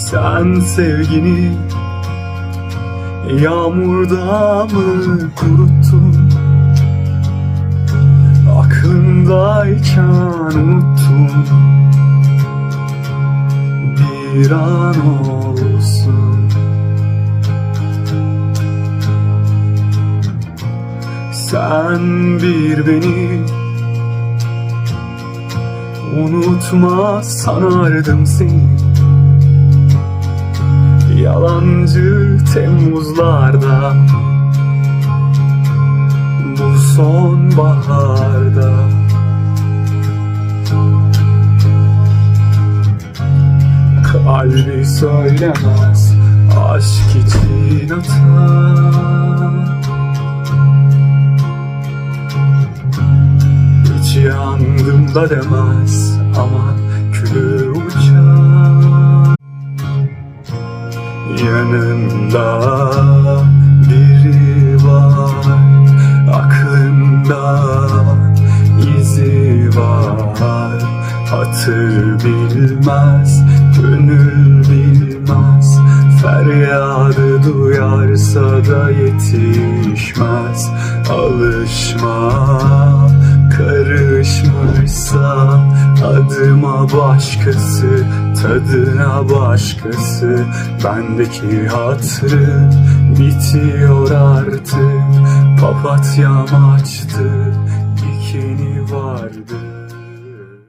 Sen sevgini Yağmurda mı kuruttun? Aklındayken unuttun. Bir an olsun. Sen bir beni Unutma sanardım seni Yalancı Temmuzlarda Bu sonbaharda. Kalbi söylemez Aşk için atar. Hiç yandım da demez Yanında biri var Aklında izi var. Hatır bilmez, gönül bilmez. Feryadı duyarsa da yetişmez. Alışma karışmışsa Adıma başkası, tadına başkası Bendeki hatırı bitiyor artık. Papatyam açtı,